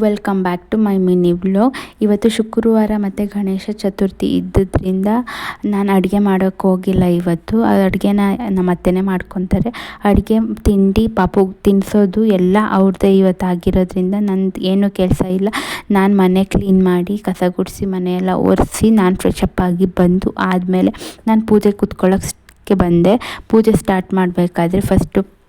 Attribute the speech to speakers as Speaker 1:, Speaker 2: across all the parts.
Speaker 1: Welcome back to my mini vlog ಇವತ್ತು ಶುಕ್ರವಾರ ಮತ್ತು ಗಣೇಶ ಚತುರ್ಥಿ ಇದ್ದದ್ರಿಂದ ನಾನು ಅಡುಗೆ ಮಾಡೋಕ್ಕೆ ಹೋಗಿಲ್ಲ ಇವತ್ತು. ಅಡುಗೆನ ನಮ್ಮ ಅತ್ತೆನೇ ಮಾಡ್ಕೊತಾರೆ. ಅಡುಗೆ, ತಿಂಡಿ, ಪಾಪು ತಿನ್ನಿಸೋದು ಎಲ್ಲ ಅವ್ರದ್ದೇ ಇವತ್ತು ಆಗಿರೋದ್ರಿಂದ ನಂದು ಏನೂ ಕೆಲಸ ಇಲ್ಲ. ನಾನು ಮನೆ ಕ್ಲೀನ್ ಮಾಡಿ, ಕಸ ಗುಡಿಸಿ, ಮನೆಯೆಲ್ಲ ಒರೆಸಿ, ನಾನು ಫ್ರೆಶ್ ಆಗಿ ಬಂದು ಆದಮೇಲೆ ನಾನು ಪೂಜೆ ಕೂತ್ಕೊಳ್ಳೋಕ್ಕೆ ಬಂದೆ. ಪೂಜೆ ಸ್ಟಾರ್ಟ್ ಮಾಡಬೇಕಾದ್ರೆ ಫಸ್ಟು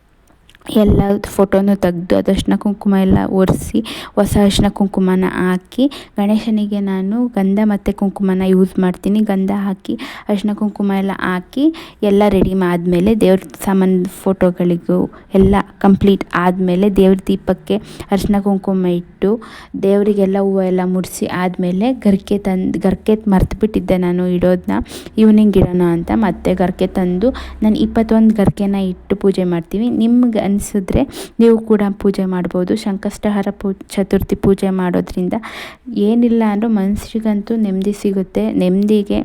Speaker 1: ಎಲ್ಲ ಫೋಟೋನು ತೆಗೆದು ಅದು ಅರಿಶಿನ ಕುಂಕುಮ ಎಲ್ಲ ಒರೆಸಿ, ಹೊಸ ಅರಿಶಿನ ಕುಂಕುಮನ ಹಾಕಿ, ಗಣೇಶನಿಗೆ ನಾನು ಗಂಧ ಮತ್ತು ಕುಂಕುಮನ ಯೂಸ್ ಮಾಡ್ತೀನಿ. ಗಂಧ ಹಾಕಿ, ಅರಿಶಿನ ಕುಂಕುಮ ಎಲ್ಲ ಹಾಕಿ, ಎಲ್ಲ ರೆಡಿ ಆದಮೇಲೆ ದೇವ್ರ ಸಾಮಾನು ಫೋಟೋಗಳಿಗೂ ಎಲ್ಲ ಕಂಪ್ಲೀಟ್ ಆದಮೇಲೆ ದೇವ್ರ ದೀಪಕ್ಕೆ ಅರಿಶಿನ ಕುಂಕುಮ ಇಟ್ಟು, ದೇವರಿಗೆಲ್ಲ ಹೂವು ಎಲ್ಲ ಮುಡಿಸಿ ಆದಮೇಲೆ ಗರ್ಕೆ ತಂದು, ಗರಿಕೆ ಮರ್ತುಬಿಟ್ಟಿದ್ದೆ ನಾನು ಇಡೋದನ್ನ ಈವ್ನಿಂಗ್ ಇಡೋಣ ಅಂತ ಮತ್ತೆ ಗರ್ಕೆ ತಂದು, ನಾನು ಇಪ್ಪತ್ತೊಂದು ಗರ್ಕೆನ ಇಟ್ಟು ಪೂಜೆ ಮಾಡ್ತೀವಿ. ನಿಮ್ಗೆ ಅನಿಸಿದ್ರೆ ನೀವು ಕೂಡ ಪೂಜೆ ಮಾಡ್ಬೋದು. ಶಂಕಷ್ಟಹಾರ ಪೂ, ಚತುರ್ಥಿ ಪೂಜೆ ಮಾಡೋದ್ರಿಂದ ಏನಿಲ್ಲ ಅಂದರೂ ಮನಸ್ಸಿಗಂತೂ ನೆಮ್ಮದಿ ಸಿಗುತ್ತೆ. ನೆಮ್ಮದಿಗೆ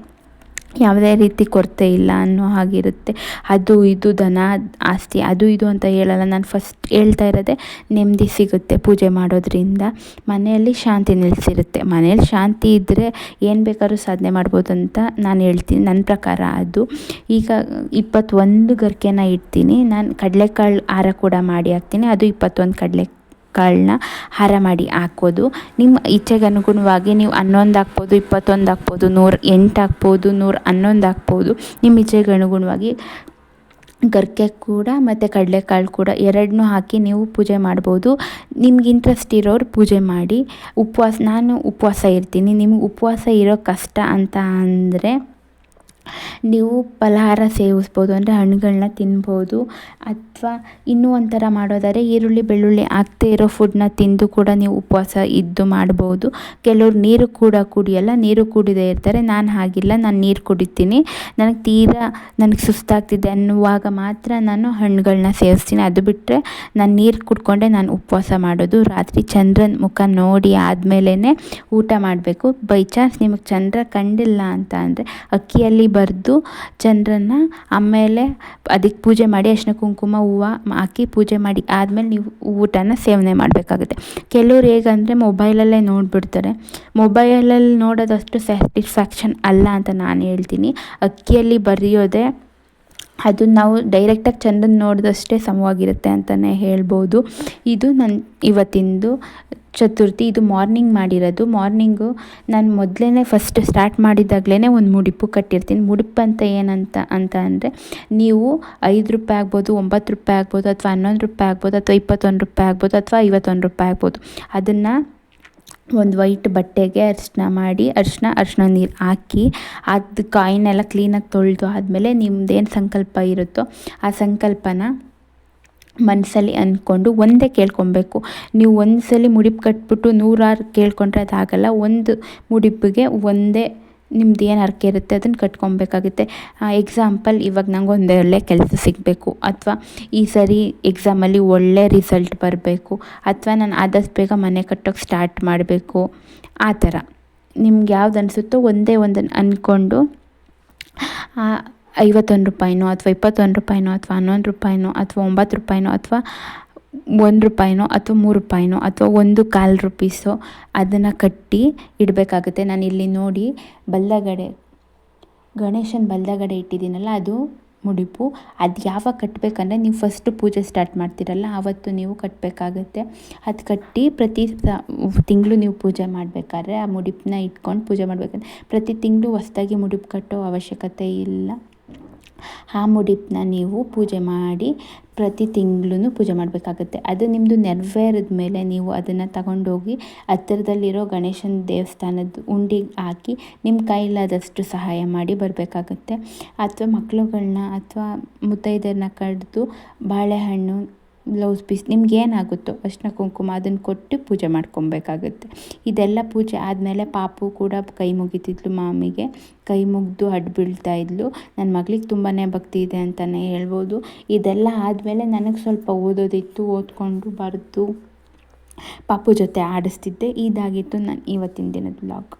Speaker 1: ಯಾವುದೇ ರೀತಿ ಕೊರತೆ ಇಲ್ಲ ಅನ್ನೋ ಹಾಗಿರುತ್ತೆ. ಅದು ಇದು ದನ ಆಸ್ತಿ, ಅದು ಇದು ಅಂತ ಹೇಳಲ್ಲ. ನಾನು ಫಸ್ಟ್ ಹೇಳ್ತಾ ಇರೋದೇ ನೆಮ್ಮದಿ ಸಿಗುತ್ತೆ ಪೂಜೆ ಮಾಡೋದ್ರಿಂದ. ಮನೆಯಲ್ಲಿ ಶಾಂತಿ ನೆಲೆಸಿರುತ್ತೆ. ಮನೇಲಿ ಶಾಂತಿ ಇದ್ದರೆ ಏನು ಬೇಕಾದ್ರೂ ಸಾಧನೆ ಮಾಡ್ಬೋದು ಅಂತ ನಾನು ಹೇಳ್ತೀನಿ. ನನ್ನ ಪ್ರಕಾರ ಅದು. ಈಗ ಇಪ್ಪತ್ತೊಂದು ಗರಿಕೆನ ಇಡ್ತೀನಿ. ನಾನು ಕಡಲೆಕಾಳು ಹಾರ ಕೂಡ ಮಾಡಿ ಹಾಕ್ತೀನಿ. ಅದು ಇಪ್ಪತ್ತೊಂದು ಕಡಲೆ ಕಾಳನ್ನ ಹಾರ ಮಾಡಿ ಹಾಕ್ಬೋದು ನಿಮ್ಮ ಇಚ್ಛೆಗೆ ಅನುಗುಣವಾಗಿ ನೀವು ಹನ್ನೊಂದು ಹಾಕ್ಬೋದು, ಇಪ್ಪತ್ತೊಂದು ಹಾಕ್ಬೋದು, ನೂರ ಎಂಟು ಹಾಕ್ಬೋದು, ನೂರ ಹನ್ನೊಂದು ಹಾಕ್ಬೋದು. ನಿಮ್ಮ ಇಚ್ಛೆಗೆ ಅನುಗುಣವಾಗಿ ಗರ್ಕೆ ಕೂಡ ಮತ್ತು ಕಡಲೆಕಾಳು ಕೂಡ ಎರಡನ್ನೂ ಹಾಕಿ ನೀವು ಪೂಜೆ ಮಾಡ್ಬೋದು. ನಿಮ್ಗೆ ಇಂಟ್ರೆಸ್ಟ್ ಇರೋರು ಪೂಜೆ ಮಾಡಿ. ಉಪವಾಸ, ನಾನು ಉಪವಾಸ ಇರ್ತೀನಿ. ನಿಮ್ಗೆ ಉಪವಾಸ ಇರೋ ಕಷ್ಟ ಅಂತ ಅಂದರೆ ನೀವು ಫಲಹಾರ ಸೇವಿಸ್ಬೋದು ಅಂದರೆ ಹಣ್ಣುಗಳನ್ನ ತಿನ್ಬೋದು ಅಥವಾ ಇನ್ನೂ ಒಂಥರ ಮಾಡೋದಾದ್ರೆ ಈರುಳ್ಳಿ, ಬೆಳ್ಳುಳ್ಳಿ ಹಾಕ್ದೇ ಇರೋ ಫುಡ್ನ ತಿಂದು ಕೂಡ ನೀವು ಉಪವಾಸ ಇದ್ದು ಮಾಡ್ಬೋದು. ಕೆಲವ್ರು ನೀರು ಕೂಡ ಕುಡಿಯಲ್ಲ, ನೀರು ಕುಡಿದೇ ಇರ್ತಾರೆ. ನಾನು ಹಾಗಿಲ್ಲ, ನಾನು ನೀರು ಕುಡಿತೀನಿ. ನನಗೆ ತೀರಾ ನನಗೆ ಸುಸ್ತಾಗ್ತಿದೆ ಅನ್ನುವಾಗ ಮಾತ್ರ ನಾನು ಹಣ್ಣುಗಳನ್ನ ಸೇವಿಸ್ತೀನಿ. ಅದು ಬಿಟ್ಟರೆ ನಾನು ನೀರು ಕುಡ್ಕೊಂಡೆ ನಾನು ಉಪವಾಸ ಮಾಡೋದು. ರಾತ್ರಿ ಚಂದ್ರನ ಮುಖ ನೋಡಿ ಆದಮೇಲೆ ಊಟ ಮಾಡಬೇಕು. ಬೈ ಚಾನ್ಸ್ ನಿಮಗೆ ಚಂದ್ರ ಕಂಡಿಲ್ಲ ಅಂತ ಅಂದರೆ ಅಕ್ಕಿಯಲ್ಲಿ ಬರೆದು ಚಂದ್ರನ ಆಮೇಲೆ ಅದಕ್ಕೆ ಪೂಜೆ ಮಾಡಿ ಅರಿಶಿನ, ಕುಂಕುಮ, ಹೂವು ಹಾಕಿ ಪೂಜೆ ಮಾಡಿ ಆದಮೇಲೆ ನೀವು ಊಟನ ಸೇವನೆ ಮಾಡಬೇಕಾಗುತ್ತೆ. ಕೆಲವ್ರು ಹೇಗಂದರೆ ಮೊಬೈಲಲ್ಲೇ ನೋಡಿಬಿಡ್ತಾರೆ. ಮೊಬೈಲಲ್ಲಿ ನೋಡೋದಷ್ಟು ಸ್ಯಾಟಿಸ್ಫ್ಯಾಕ್ಷನ್ ಅಲ್ಲ ಅಂತ ನಾನು ಹೇಳ್ತೀನಿ. ಅಕ್ಕಿಯಲ್ಲಿ ಬರೆಯೋದೇ ಅದು ನಾವು ಡೈರೆಕ್ಟಾಗಿ ಚಂದ್ರನ ನೋಡಿದಷ್ಟೇ ಸಮವಾಗಿರುತ್ತೆ ಅಂತಲೇ ಹೇಳ್ಬೋದು. ಇದು ನನ್ನ ಇವತ್ತಿಂದು ಚತುರ್ಥಿ, ಇದು ಮಾರ್ನಿಂಗ್ ಮಾಡಿರೋದು. ಮಾರ್ನಿಂಗು ನಾನು ಮೊದಲೇ ಫಸ್ಟ್ ಸ್ಟಾರ್ಟ್ ಮಾಡಿದಾಗಲೇ ಒಂದು ಮುಡಿಪು ಕಟ್ಟಿರ್ತೀನಿ. ಮುಡಿಪು ಅಂತ ಏನಂತ, ಅಂತ ಅಂದರೆ ನೀವು ಐದು ರೂಪಾಯಿ ಆಗ್ಬೋದು, ಒಂಬತ್ತು ರೂಪಾಯಿ ಆಗ್ಬೋದು, ಅಥವಾ ಹನ್ನೊಂದು ರೂಪಾಯಿ ಆಗ್ಬೋದು, ಅಥವಾ ಇಪ್ಪತ್ತೊಂದು ರೂಪಾಯಿ ಆಗ್ಬೋದು, ಅಥವಾ ಐವತ್ತೊಂದು ರೂಪಾಯಿ ಆಗ್ಬೋದು. ಅದನ್ನು ಒಂದು ವೈಟ್ ಬಟ್ಟೆಗೆ ಅರಿಶಿನ ಮಾಡಿ, ಅರಿಶಿನ ಅರಿಶಿನ ನೀರು ಹಾಕಿ, ಅದು ಕಾಯಿನೆಲ್ಲ ಕ್ಲೀನಾಗಿ ತೊಳೆದು ಆದಮೇಲೆ ನಿಮ್ಮದೇನು ಸಂಕಲ್ಪ ಇರುತ್ತೋ ಆ ಸಂಕಲ್ಪನ ಮನಸ್ಸಲ್ಲಿ ಅಂದ್ಕೊಂಡು ಒಂದೇ ಕೇಳ್ಕೊಬೇಕು. ನೀವು ಒಂದು ಸಲ ಮುಡಿಪು ಕಟ್ಬಿಟ್ಟು ನೂರಾರು ಕೇಳ್ಕೊಂಡ್ರೆ ಅದಾಗಲ್ಲ, ಒಂದು ಮುಡಿಪಿಗೆ ಒಂದೇ ನಿಮ್ದು ಏನು ಹರಕೆ ಇರುತ್ತೆ ಅದನ್ನು ಕಟ್ಕೊಬೇಕಾಗುತ್ತೆ. ಎಕ್ಸಾಂಪಲ್ ಇವಾಗ ನಂಗೆ ಒಂದು ಒಳ್ಳೆ ಕೆಲಸ ಸಿಗಬೇಕು. ಅಥವಾ ಈ ಸರಿ ಎಕ್ಸಾಮಲ್ಲಿ ಒಳ್ಳೆ ರಿಸಲ್ಟ್ ಬರಬೇಕು. ಅಥವಾ ನಾನು ಆದಷ್ಟು ಬೇಗ ಮನೆ ಕಟ್ಟೋಕ್ಕೆ ಸ್ಟಾರ್ಟ್ ಮಾಡಬೇಕು. ಆ ಥರ. ನಿಮ್ಗೆ ಯಾವ್ದು ಅನಿಸುತ್ತೋ ಒಂದೇ ಒಂದನ್ನು ಅಂದ್ಕೊಂಡು ಐವತ್ತೊಂದು ರೂಪಾಯಿನೋ ಅಥವಾ ಇಪ್ಪತ್ತೊಂದು ರೂಪಾಯಿನೋ ಅಥವಾ ಹನ್ನೊಂದು ರೂಪಾಯಿನೋ ಅಥವಾ ಒಂಬತ್ತು ರೂಪಾಯಿನೋ ಅಥವಾ ಒಂದು ರೂಪಾಯಿನೋ ಅಥವಾ ಮೂರು ರೂಪಾಯಿನೋ ಅಥವಾ ಒಂದು ಕಾಲು ರುಪೀಸೋ ಅದನ್ನು ಕಟ್ಟಿ ಇಡಬೇಕಾಗುತ್ತೆ. ನಾನು ಇಲ್ಲಿ ನೋಡಿ ಬಲ್ಲಗಡೆ ಗಣೇಶನ ಬಲ್ಲಗಡೆ ಇಟ್ಟಿದ್ದೀನಲ್ಲ, ಅದು ಮುಡಿಪು. ಅದು ಯಾವಾಗ ಕಟ್ಟಬೇಕಂದ್ರೆ ನೀವು ಫಸ್ಟು ಪೂಜೆ ಸ್ಟಾರ್ಟ್ ಮಾಡ್ತೀರಲ್ಲ ಆವತ್ತು ನೀವು ಕಟ್ಟಬೇಕಾಗತ್ತೆ ಅದು ಕಟ್ಟಿ ಪ್ರತಿ ತಿಂಗಳು ನೀವು ಪೂಜೆ ಮಾಡಬೇಕಾದ್ರೆ ಆ ಮುಡಿಪನ್ನ ಇಟ್ಕೊಂಡು ಪೂಜೆ ಮಾಡಬೇಕಂದ್ರೆ ಪ್ರತಿ ತಿಂಗಳು ಹೊಸ್ದಾಗಿ ಮುಡಿಪು ಕಟ್ಟೋ ಅವಶ್ಯಕತೆ ಇಲ್ಲ. ಆ ಮುಡಿಪನ್ನ ನೀವು ಪೂಜೆ ಮಾಡಿ ಪ್ರತಿ ತಿಂಗಳೂ ಪೂಜೆ ಮಾಡಬೇಕಾಗುತ್ತೆ. ಅದು ನಿಮ್ಮದು ನೆರವೇರಿದ ಮೇಲೆ ನೀವು ಅದನ್ನು ತಗೊಂಡೋಗಿ ಹತ್ತಿರದಲ್ಲಿರೋ ಗಣೇಶನ ದೇವಸ್ಥಾನದ ಉಂಡಿಗೆ ಹಾಕಿ ನಿಮ್ಮ ಕೈಲಾದಷ್ಟು ಸಹಾಯ ಮಾಡಿ ಬರಬೇಕಾಗುತ್ತೆ. ಅಥವಾ ಮಕ್ಕಳುಗಳನ್ನ ಅಥವಾ ಮುತ್ತೈದೆಯರನ್ನ ಕರೆದು ಬಾಳೆಹಣ್ಣು ಬ್ಲೌಸ್ ಪೀಸ್, ನಿಮ್ಗೆ ಏನಾಗುತ್ತೋ ಅರಿಶಿನ ಕುಂಕುಮ ಅದನ್ನು ಕೊಟ್ಟು ಪೂಜೆ ಮಾಡ್ಕೊಬೇಕಾಗುತ್ತೆ. ಇದೆಲ್ಲ ಪೂಜೆ ಆದಮೇಲೆ ಪಾಪು ಕೂಡ ಕೈ ಮುಗಿತಿದ್ಲು ಮಾಮಿಗೆ. ಕೈ ಮುಗಿದು ಅಡ್ಡು ಬೀಳ್ತಾ ಇದ್ಲು. ನನ್ನ ಮಗಳಿಗೆ ತುಂಬಾ ಭಕ್ತಿ ಇದೆ ಅಂತಲೇ ಹೇಳ್ಬೋದು. ಇದೆಲ್ಲ ಆದಮೇಲೆ ನನಗೆ ಸ್ವಲ್ಪ ಓದೋದಿತ್ತು, ಓದ್ಕೊಂಡು ಬರೆದು ಪಾಪು ಜೊತೆ ಆಡಿಸ್ತಿದ್ದೆ. ಇದಾಗಿತ್ತು ನಾನು ಇವತ್ತಿನ ದಿನದ ಬ್ಲಾಗ್